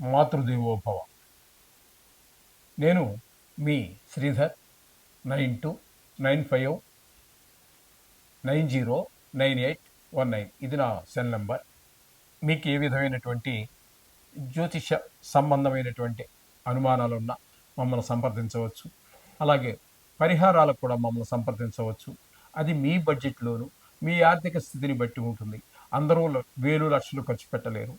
మాతృదేవోభవ. నేను మీ Sridhar nine two nine five nine zero nine eight one nine. ఇది నా cell number. మీకు ఏ విధమైనటువంటి జ్యోతిష సంబంధమైనటువంటి అనుమానాలు ఉన్నా మమ్మల్ని సంప్రదించవచ్చు. అలాగే పరిహారాలకు కూడా మమ్మల్ని సంప్రదించవచ్చు. అది మీ బడ్జెట్లోను మీ ఆర్థిక స్థితిని బట్టి ఉంటుంది. అందరూ వేలు లక్షలు ఖర్చు పెట్టలేరు.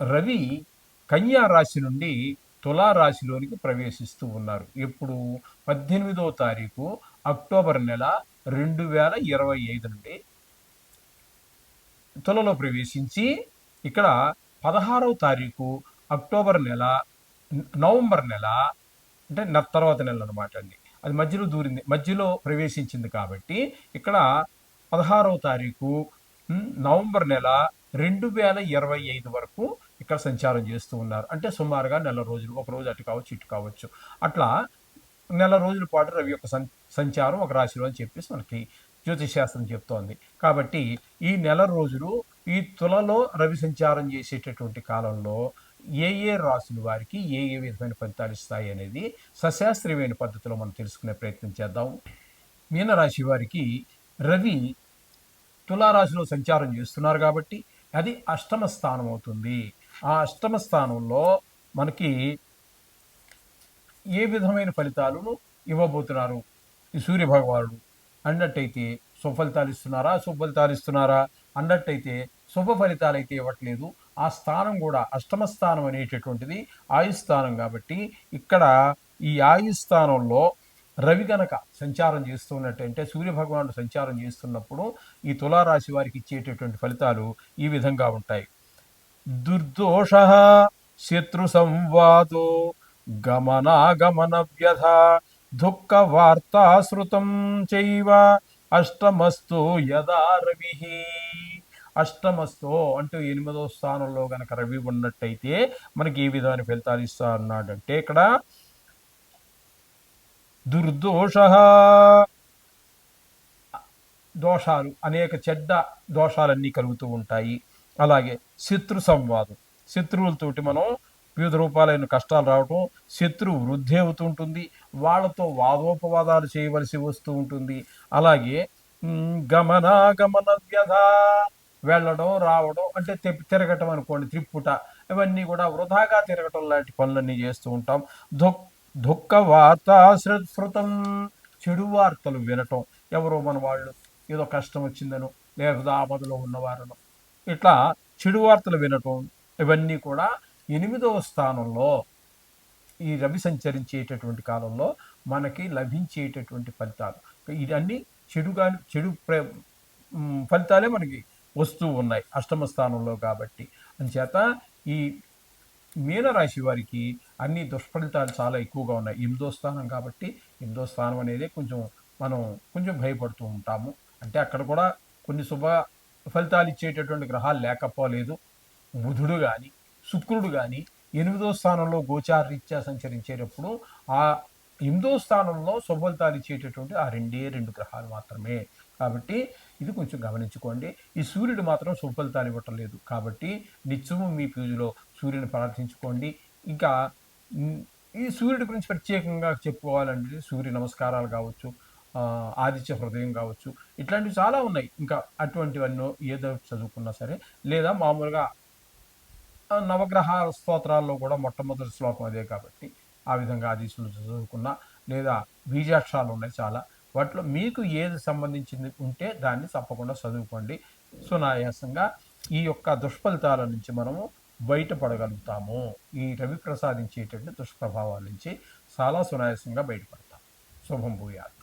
రవి కన్యా రాశి నుండి తులా రాశిలోనికి ప్రవేశిస్తూ ఉన్నారు. ఇప్పుడు పద్దెనిమిదో తారీఖు అక్టోబర్ నెల రెండు వేల ఇరవై ఐదు నుండి తులలో ప్రవేశించి ఇక్కడ పదహారవ తారీఖు అక్టోబర్ నెల నవంబర్ నెల అంటే తర్వాత నెల అనమాట అండి. అది మధ్యలో దూరింది మధ్యలో ప్రవేశించింది కాబట్టి ఇక్కడ పదహారవ తారీఖు నవంబర్ నెల రెండు వేల ఇరవై ఐదు వరకు ఇక్కడ సంచారం చేస్తూ ఉన్నారు. అంటే సుమారుగా నెల రోజులు ఒక రోజు అటు కావచ్చు ఇటు కావచ్చు. అట్లా నెల రోజుల పాటు రవి యొక్క సం సంచారం ఒక రాశిలో అని చెప్పేసి మనకి జ్యోతిష్ శాస్త్రం చెప్తోంది. కాబట్టి ఈ నెల రోజులు ఈ తులలో రవి సంచారం చేసేటటువంటి కాలంలో ఏ ఏ రాశులు వారికి ఏ ఏ విధమైన ఫలితాలు ఇస్తాయి అనేది సశాస్త్రీయమైన పద్ధతిలో మనం తెలుసుకునే ప్రయత్నం చేద్దాం. మీనరాశి వారికి రవి తులారాశిలో సంచారం చేస్తున్నారు కాబట్టి అది అష్టమ స్థానం అవుతుంది. ఆ అష్టమ స్థానంలో మనకి ఏ విధమైన ఫలితాలను ఇవ్వబోతున్నారు? ఈ సూర్య భగవానుడు అన్నట్టయితే సుఫలితాలు ఇస్తున్నారా? సుఫలితాలు ఇస్తున్నారా? అన్నట్టయితే శుభ ఫలితాలు అయితే ఇవ్వట్లేదు. ఆ స్థానం కూడా అష్టమ స్థానం అనేటటువంటిది ఆయుస్థానం కాబట్టి ఇక్కడ ఈ ఆయుస్థానంలో రవి గనక సంచారం చేస్తున్నట్టు అంటే సూర్య భగవానుడు సంచారం చేస్తున్నప్పుడు ఈ తులారాశి వారికి ఇచ్చేటటువంటి ఫలితాలు ఈ విధంగా ఉంటాయి. దుర్దోష శత్రు సంవాదో గమనాగమన వ్యధ దుఃఖ వార్తాశ్రుతం చైవ అష్టమస్తు యదా రవి అష్టమస్తో అంటూ ఎనిమిదో స్థానంలో గనక రవి ఉన్నట్టయితే మనకి ఏ విధమైన ఫలితాలు ఇస్తా అన్నాడంటే ఇక్కడ దుర్దోష దోషాలు అనేక చెడ్డ దోషాలన్నీ కలుగుతూ ఉంటాయి. అలాగే శత్రు సంవాదం. శత్రువులతోటి మనం వివిధ రూపాలైన కష్టాలు రావటం శత్రువు వృద్ధి అవుతుంటుంది వాళ్ళతో వాదోపవాదాలు చేయవలసి వస్తూ ఉంటుంది. అలాగే గమనాగమన వ్యధ వెళ్ళడం రావడం అంటే తె- తిరగటం అనుకోండి త్రిప్పుట. ఇవన్నీ కూడా వృధాగా తిరగటం లాంటి పనులన్నీ చేస్తూ ఉంటాం. దుఃఖ దుఃఖ వార్తాశ్రుతం చెడు వార్తలు వినటం. ఎవరో మన వాళ్ళు ఏదో కష్టం వచ్చిందనో లేదా ఆపదలో ఉన్నవారనో. ఇట్లా చెడు వార్తలు వినటం ఇవన్నీ కూడా ఎనిమిదవ స్థానంలో ఈ రవి సంచరించేటటువంటి కాలంలో మనకి లభించేటటువంటి ఫలితాలు. ఇవన్నీ చెడుగా చెడు ఫలితాలే మనకి వస్తూ ఉన్నాయి అష్టమ స్థానంలో కాబట్టి. అంచేత ఈ మీనరాశి వారికి అన్ని దుష్ఫలితాలు చాలా ఎక్కువగా ఉన్నాయి. ఎనిమిదో స్థానం కాబట్టి ఎనిమిదో స్థానం అనేది కొంచెం మనం కొంచెం భయపడుతూ ఉంటాము. అంటే అక్కడ కూడా కొన్ని శుభ ఫలితాలు ఇచ్చేటటువంటి గ్రహాలు లేకపోలేదు. బుధుడు కానీ శుక్రుడు కానీ ఎనిమిదో స్థానంలో గోచారరీత్యా సంచరించేటప్పుడు ఆ ఎనిమిదో స్థానంలో శుభఫలితాలు ఇచ్చేటటువంటి ఆ రెండే రెండు గ్రహాలు మాత్రమే. కాబట్టి ఇది కొంచెం గమనించుకోండి. ఈ సూర్యుడు మాత్రం శుభఫలితాలు ఇవ్వటం లేదు. కాబట్టి నిత్యము మీ పూజలో సూర్యుని ప్రార్థించుకోండి. ఇంకా ఈ సూర్యుడి గురించి ప్రత్యేకంగా చెప్పుకోవాలంటే సూర్య నమస్కారాలు కావచ్చు ఆదిత్య హృదయం కావచ్చు. ఇట్లాంటివి చాలా ఉన్నాయి. ఇంకా అటువంటివన్నీ ఏదో చదువుకున్నా సరే లేదా మామూలుగా నవగ్రహ స్తోత్రాల్లో కూడా మొట్టమొదటి శ్లోకం అదే కాబట్టి ఆ విధంగా ఆదిశులు చదువుకున్నా లేదా బీజాక్షరాలు ఉన్నాయి చాలా. వాటిలో మీకు ఏది సంబంధించింది ఉంటే దాన్ని తప్పకుండా చదువుకోండి. సునాయాసంగా ఈ యొక్క దుష్ఫలితాల నుంచి మనము బయటపడగలుగుతాము. ఈ రవి ప్రసాదించేటువంటి దుష్ప్రభావాల నుంచి చాలా సునాయాసంగా బయటపడతాం. శుభం భూయాలు